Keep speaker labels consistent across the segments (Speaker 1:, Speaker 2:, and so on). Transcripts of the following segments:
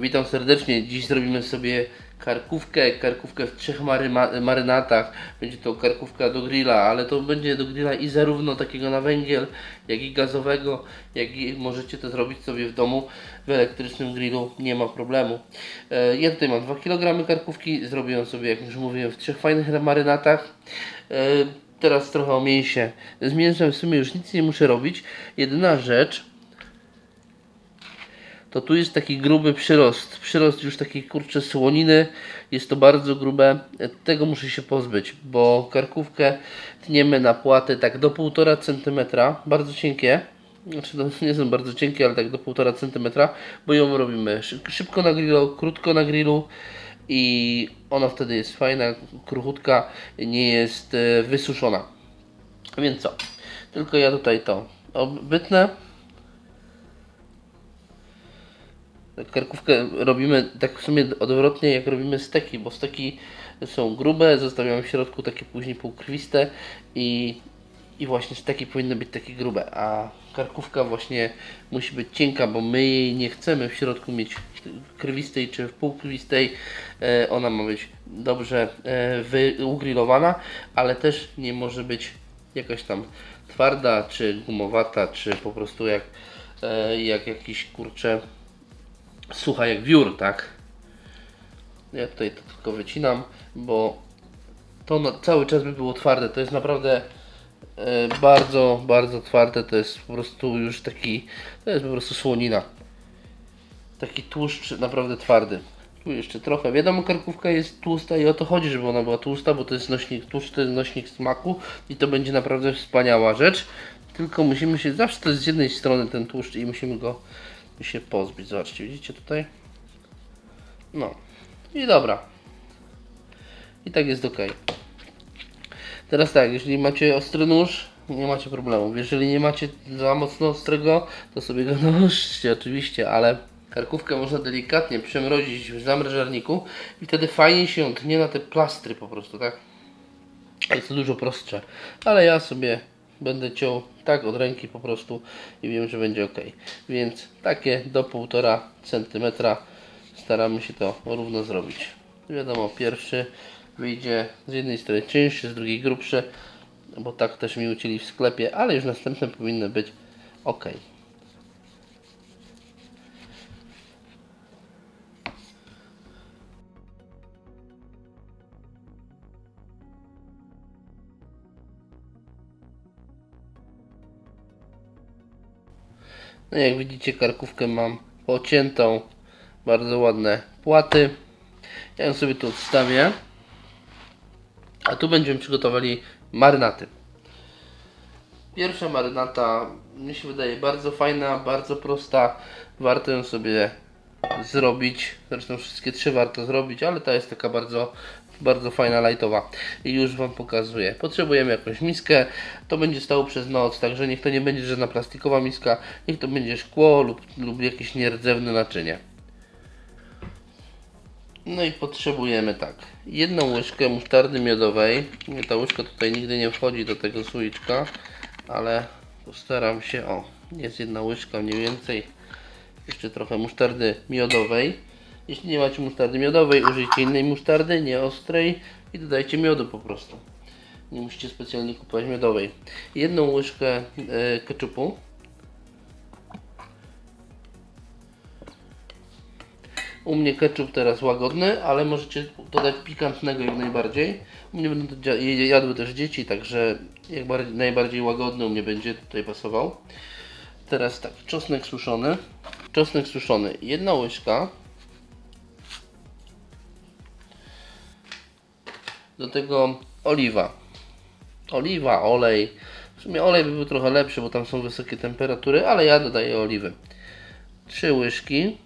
Speaker 1: Witam serdecznie. Dziś zrobimy sobie karkówkę, karkówkę w trzech marynatach. Będzie to karkówka do grilla, ale to będzie do grilla i zarówno takiego na węgiel, jak i gazowego, jak i możecie to zrobić sobie w domu w elektrycznym grillu, nie ma problemu. E, Ja tutaj mam 2 kg karkówki, zrobiłem sobie, jak już mówiłem, w trzech fajnych marynatach. E, Teraz trochę o mięsie. Z mięsem w sumie już nic nie muszę robić. Jedyna rzecz, to tu jest taki gruby przyrost. Przyrost już takiej kurcze słoniny. Jest to bardzo grube. Tego muszę się pozbyć, bo karkówkę tniemy na płaty tak do 1,5 cm. Bardzo cienkie. Znaczy no, nie są bardzo cienkie, ale tak do 1,5 cm, bo ją robimy szy- szybko na grillu, krótko na grillu i ona wtedy jest fajna, kruchutka, nie jest e, wysuszona. Więc co? Tylko ja tutaj to obbytnę. Karkówkę robimy tak w sumie odwrotnie jak robimy steki, bo steki są grube, zostawiamy w środku takie później półkrwiste i, i właśnie steki powinny być takie grube, a karkówka właśnie musi być cienka, bo my jej nie chcemy w środku mieć krwistej czy w półkrwistej. E, ona ma być dobrze e, ugrillowana, ale też nie może być jakaś tam twarda, czy gumowata, czy po prostu jak, e, jak jakiś kurczę sucha jak wiór, tak? Ja tutaj to tylko wycinam, bo to na, cały czas by było twarde. To jest naprawdę e, bardzo, bardzo twarde. To jest po prostu już taki, to jest po prostu słonina. Taki tłuszcz naprawdę twardy. Tu jeszcze trochę. Wiadomo, karkówka jest tłusta i o to chodzi, żeby ona była tłusta, bo to jest nośnik tłuszcz, to jest nośnik smaku i to będzie naprawdę wspaniała rzecz. Tylko musimy się, zawsze to jest z jednej strony ten tłuszcz i musimy go się pozbyć. Zobaczcie, widzicie tutaj? No. I dobra. I tak jest ok. Teraz tak, jeżeli macie ostry nóż, nie macie problemu. Jeżeli nie macie za mocno ostrego, to sobie go nożcie oczywiście, ale karkówkę można delikatnie przemrozić w zamrażarniku i wtedy fajnie się tnie na te plastry po prostu, tak? Jest to dużo prostsze, ale ja sobie będę ciął tak od ręki po prostu i wiem, że będzie ok. Więc takie do 1,5 cm staramy się to równo zrobić. Wiadomo, pierwszy wyjdzie z jednej strony cięższy, z drugiej grubszy, bo tak też mi ucięli w sklepie, ale już następne powinny być ok. No jak widzicie karkówkę mam pociętą, bardzo ładne płaty. Ja ją sobie tu odstawię. A tu będziemy przygotowali marynaty. Pierwsza marynata mi się wydaje bardzo fajna, bardzo prosta. Warto ją sobie zrobić. Zresztą wszystkie trzy warto zrobić, ale ta jest taka bardzo, bardzo fajna, lightowa. I już Wam pokazuję. Potrzebujemy jakąś miskę. To będzie stało przez noc, także niech to nie będzie żadna plastikowa miska. Niech to będzie szkło lub, lub jakieś nierdzewne naczynie. No i potrzebujemy tak, jedną łyżkę musztardy miodowej. Ta łyżka tutaj nigdy nie wchodzi do tego słoiczka, ale postaram się, o, jest jedna łyżka mniej więcej. Jeszcze trochę musztardy miodowej. Jeśli nie macie musztardy miodowej, użyjcie innej musztardy, nie ostrej i dodajcie miodu po prostu. Nie musicie specjalnie kupować miodowej. Jedną łyżkę e, keczupu. U mnie ketchup teraz łagodny, ale możecie dodać pikantnego jak najbardziej. U mnie będą jadły też dzieci, także jak bardziej, najbardziej łagodny u mnie będzie tutaj pasował. Teraz tak, czosnek suszony. Czosnek suszony, jedna łyżka. Do tego oliwa. Oliwa, olej. W sumie olej by był trochę lepszy, bo tam są wysokie temperatury, ale ja dodaję oliwy. Trzy łyżki.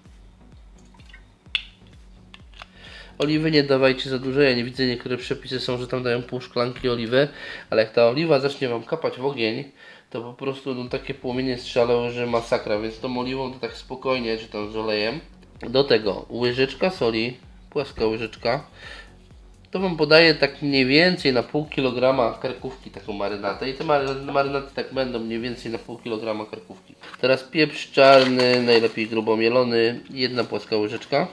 Speaker 1: Oliwy nie dawajcie za dużo, ja nie widzę, niektóre przepisy są, że tam dają pół szklanki oliwy, ale jak ta oliwa zacznie Wam kapać w ogień, to po prostu no, takie płomienie strzelały, że masakra, więc tą oliwą to tak spokojnie, czy tam z olejem. Do tego łyżeczka soli, płaska łyżeczka, to Wam podaję tak mniej więcej na pół kilograma karkówki taką marynatę i te mary- marynaty tak będą mniej więcej na pół kilograma karkówki. Teraz pieprz czarny, najlepiej grubo mielony, jedna płaska łyżeczka.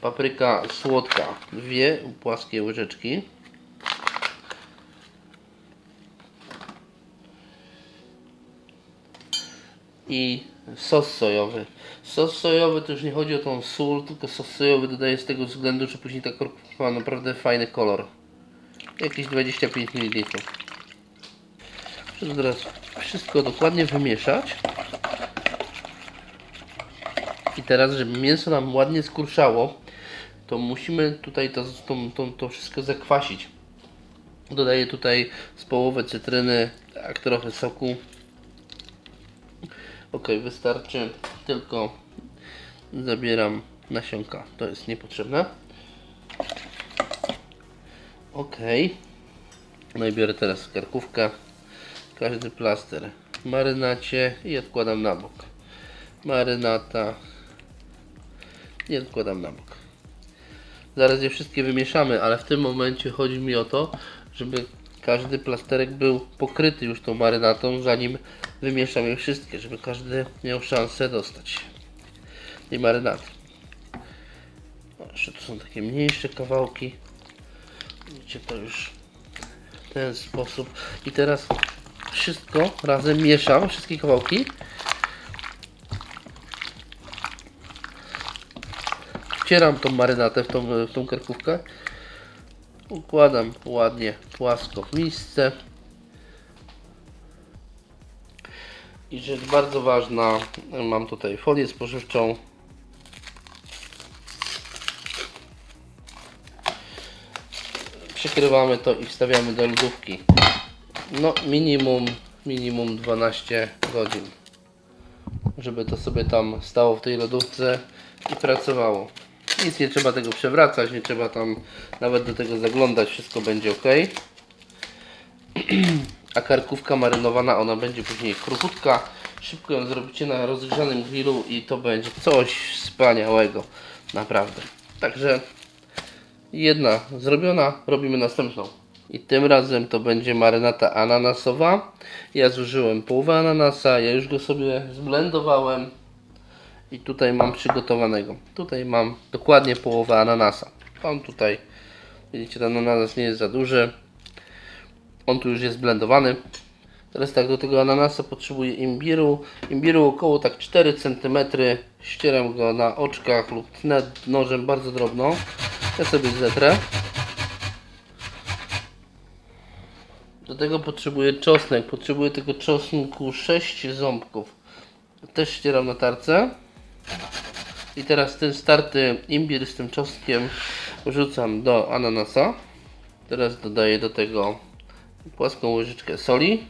Speaker 1: Papryka słodka, dwie płaskie łyżeczki. I sos sojowy. Sos sojowy to już nie chodzi o tą sól, tylko sos sojowy dodaję z tego względu, że później ta korka ma naprawdę fajny kolor. Jakieś 25 ml. Muszę teraz wszystko dokładnie wymieszać. I teraz, żeby mięso nam ładnie skurczało, to musimy tutaj to, to, to, to wszystko zakwasić. Dodaję tutaj z połowę cytryny, tak trochę soku. Ok, wystarczy. Tylko zabieram nasionka. To jest niepotrzebne. Ok. No i biorę teraz karkówkę. Każdy plaster w marynacie i odkładam na bok. Marynata i odkładam na bok. Zaraz je wszystkie wymieszamy, ale w tym momencie chodzi mi o to, żeby każdy plasterek był pokryty już tą marynatą, zanim wymieszam je wszystkie, żeby każdy miał szansę dostać tej marynaty. O, jeszcze tu są takie mniejsze kawałki. Widzicie to już w ten sposób. I teraz wszystko razem mieszam, wszystkie kawałki. Wcieram tą marynatę w tą, w tą karkówkę. Układam ładnie, płasko w misce. I rzecz bardzo ważna, mam tutaj folię spożywczą. Przykrywamy to i wstawiamy do lodówki. No minimum, minimum 12 godzin. Żeby to sobie tam stało w tej lodówce i pracowało. Nic nie trzeba tego przewracać, nie trzeba tam nawet do tego zaglądać, wszystko będzie ok. A karkówka marynowana, ona będzie później kruchutka. Szybko ją zrobicie na rozgrzanym grillu i to będzie coś wspaniałego. Naprawdę. Także jedna zrobiona, robimy następną. I tym razem to będzie marynata ananasowa. Ja zużyłem połowę ananasa, ja już go sobie zblendowałem. I tutaj mam przygotowanego. Tutaj mam dokładnie połowę ananasa. On tutaj, widzicie, ten ananas nie jest za duży. On tu już jest blendowany. Teraz tak, do tego ananasa potrzebuję imbiru. Imbiru około tak 4 cm. Ścieram go na oczkach lub tnę nożem bardzo drobno. Ja sobie zetrę. Do tego potrzebuję czosnek. Potrzebuję tego czosnku 6 ząbków. Też ścieram na tarce. I teraz ten starty imbir z tym czosnkiem wrzucam do ananasa. Teraz dodaję do tego płaską łyżeczkę soli,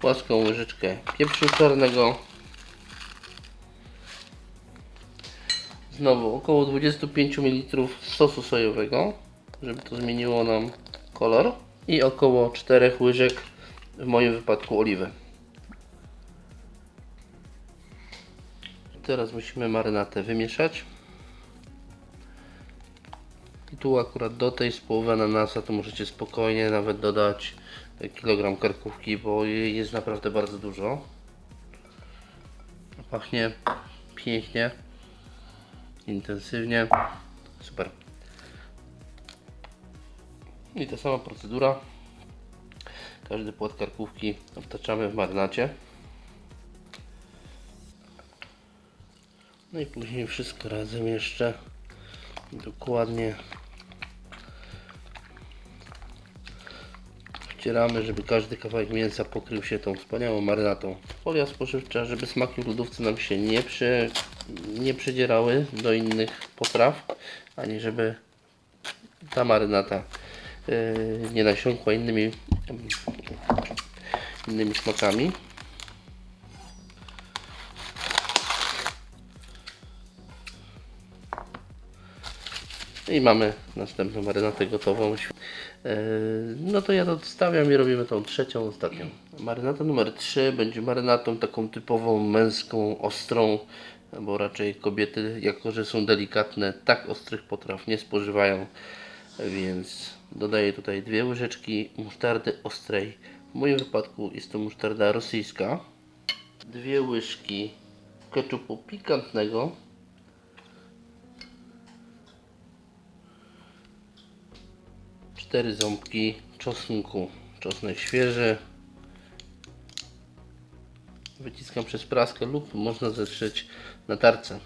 Speaker 1: płaską łyżeczkę pieprzu czarnego. Znowu około 25 ml sosu sojowego, żeby to zmieniło nam kolor. I około 4 łyżek, w moim wypadku oliwy. Teraz musimy marynatę wymieszać. I tu akurat do tej z połowy ananasa to możecie spokojnie nawet dodać kilogram karkówki, bo jej jest naprawdę bardzo dużo. Pachnie pięknie, intensywnie, super. I ta sama procedura. Każdy płat karkówki obtaczamy w marynacie. No i później wszystko razem jeszcze dokładnie wcieramy, żeby każdy kawałek mięsa pokrył się tą wspaniałą marynatą. Folia spożywcza, żeby smaki w lodówce nam się nie, przy, nie przydzierały do innych potraw, ani żeby ta marynata yy, nie nasiąkła innymi, innymi smakami. I mamy następną marynatę gotową. Yy, No to ja to odstawiam i robimy tą trzecią, ostatnią Marynata numer 3 będzie marynatą taką typową męską, ostrą, bo raczej kobiety, jako że są delikatne, tak ostrych potraw nie spożywają, więc dodaję tutaj dwie łyżeczki musztardy ostrej. W moim wypadku jest to musztarda rosyjska. Dwie łyżki keczupu pikantnego. Cztery ząbki czosnku. Czosnek świeży. Wyciskam przez praskę lub można zetrzeć na tarce.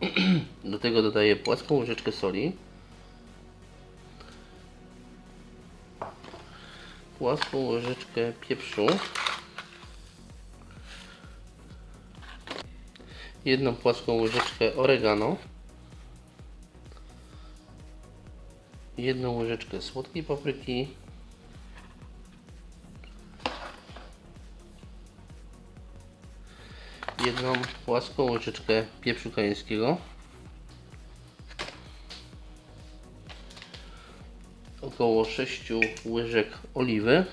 Speaker 1: Do tego dodaję płaską łyżeczkę soli. Płaską łyżeczkę pieprzu. Jedną płaską łyżeczkę oregano. Jedną łyżeczkę słodkiej papryki. Jedną płaską łyżeczkę pieprzu kajeńskiego. Około 6 łyżek oliwy.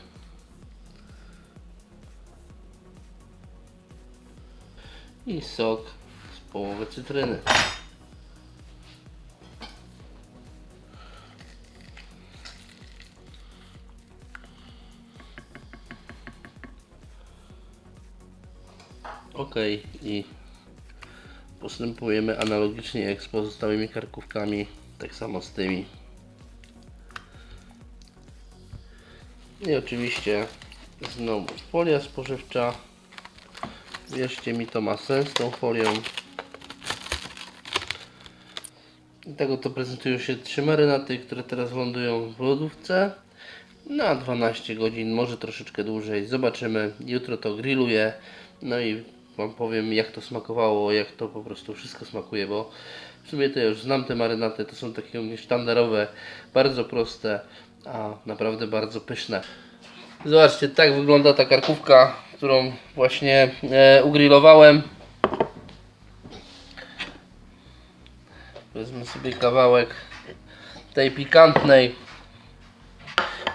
Speaker 1: I sok z połowy cytryny. Ok, i postępujemy analogicznie jak z pozostałymi karkówkami, tak samo z tymi. I oczywiście znowu folia spożywcza. Wierzcie mi, to ma sens tą folią. I tak oto prezentują się trzy marynaty, które teraz lądują w lodówce na 12 godzin, może troszeczkę dłużej. Zobaczymy. Jutro to grilluję. No i Wam powiem jak to smakowało, jak to po prostu wszystko smakuje, bo w sumie to ja już znam te marynaty, to są takie u mnie sztandarowe, bardzo proste, a naprawdę bardzo pyszne. Zobaczcie, tak wygląda ta karkówka, którą właśnie e, ugrillowałem. Wezmę sobie kawałek tej pikantnej,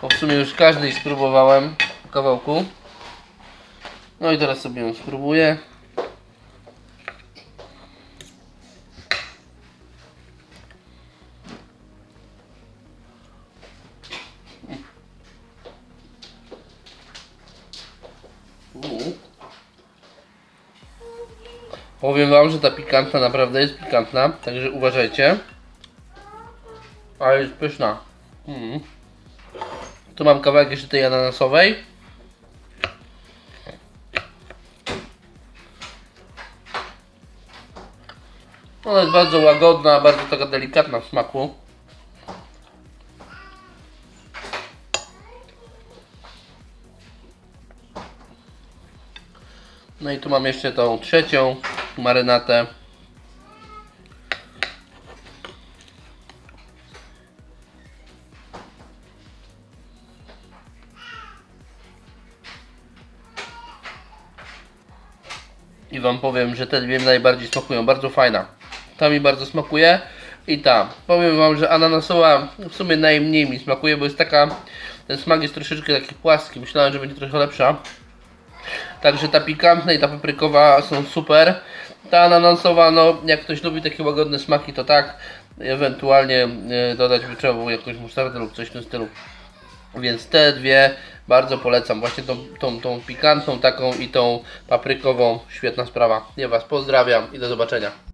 Speaker 1: bo w sumie już każdej spróbowałem kawałku. No i teraz sobie ją spróbuję. Powiem wam, że ta pikantna naprawdę jest pikantna, także uważajcie. Ale jest pyszna. Mm. Tu mam kawałek jeszcze tej ananasowej. Ona jest bardzo łagodna, bardzo taka delikatna w smaku. No i tu mam jeszcze tą trzecią marynatę. I Wam powiem, że te dwie najbardziej smakują. Bardzo fajna. Ta mi bardzo smakuje i ta. Powiem Wam, że ananasowa w sumie najmniej mi smakuje, bo jest taka, ten smak jest troszeczkę taki płaski. Myślałem, że będzie trochę lepsza. Także ta pikantna i ta paprykowa są super. Ta ananasowa, no jak ktoś lubi takie łagodne smaki, to tak. Ewentualnie e, dodać by jakąś musztardę lub coś w tym stylu. Więc te dwie bardzo polecam. Właśnie tą, tą, tą pikantną taką i tą paprykową. Świetna sprawa. Ja Was pozdrawiam i do zobaczenia.